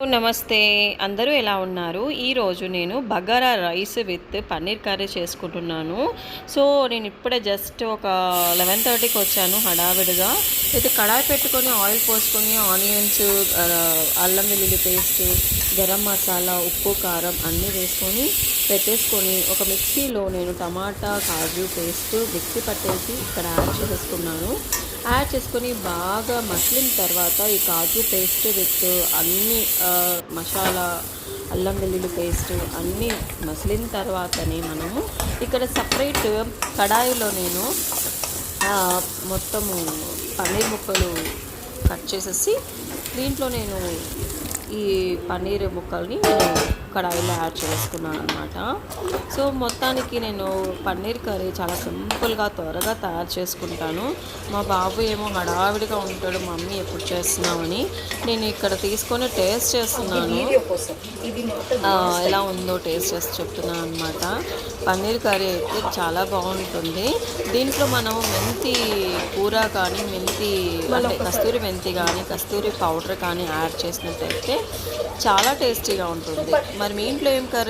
నమస్తే. అందరూ ఎలా ఉన్నారు? ఈరోజు నేను bagara rice with paneer curry చేసుకుంటున్నాను. సో నేను ఇప్పుడే జస్ట్ ఒక లెవెన్ థర్టీకి వచ్చాను హడావిడిగా. అయితే కడాయి పెట్టుకొని ఆయిల్ పోసుకొని ఆనియన్స్ అల్లం వెల్లుల్లి పేస్ట్ గరం మసాలా ఉప్పు కారం అన్నీ వేసుకొని పెట్టేసుకొని ఒక మిక్సీలో నేను టమాటా కాజు పేస్ట్ మిక్సీ పట్టేసి ఇక్కడ యాడ్ చేసుకున్నాను. యాడ్ చేసుకొని బాగా మసిలిన తర్వాత ఈ కాజు పేస్ట్ విత్ అన్ని మసాలా అల్లం వెల్లుల్లి పేస్ట్ అన్నీ మసిలిన తర్వాతనే మనము ఇక్కడ సపరేట్ కడాయిలో నేను మొత్తము పన్నీర్ ముక్కలు కట్ చేసేసి దీంట్లో నేను ఈ పన్నీర్ ముక్కల్ని నేను కడాయిలో యాడ్ చేసుకున్నాను అనమాట సో మొత్తానికి నేను పన్నీర్ కర్రీ చాలా సింపుల్గా త్వరగా తయారు చేసుకుంటాను. మా బాబు ఏమో హడావిడిగా ఉంటాడు మమ్మీ ఎప్పుడు చేస్తున్నామని నేను ఇక్కడ తీసుకొని టేస్ట్ చేస్తున్నాను. ఎలా ఉందో టేస్ట్ చేసి చెప్తున్నాను అనమాట పన్నీర్ కర్రీ అయితే చాలా బాగుంటుంది. దీంట్లో మనం మెంతి కూర కానీ మెంతి అంటే కస్తూరి మెంతి కానీ కస్తూరి పౌడర్ కానీ యాడ్ చేసినట్టయితే చాలా టేస్టీగా ఉంటుంది. మరి మీ ఇంట్లో ఏం కర్రీ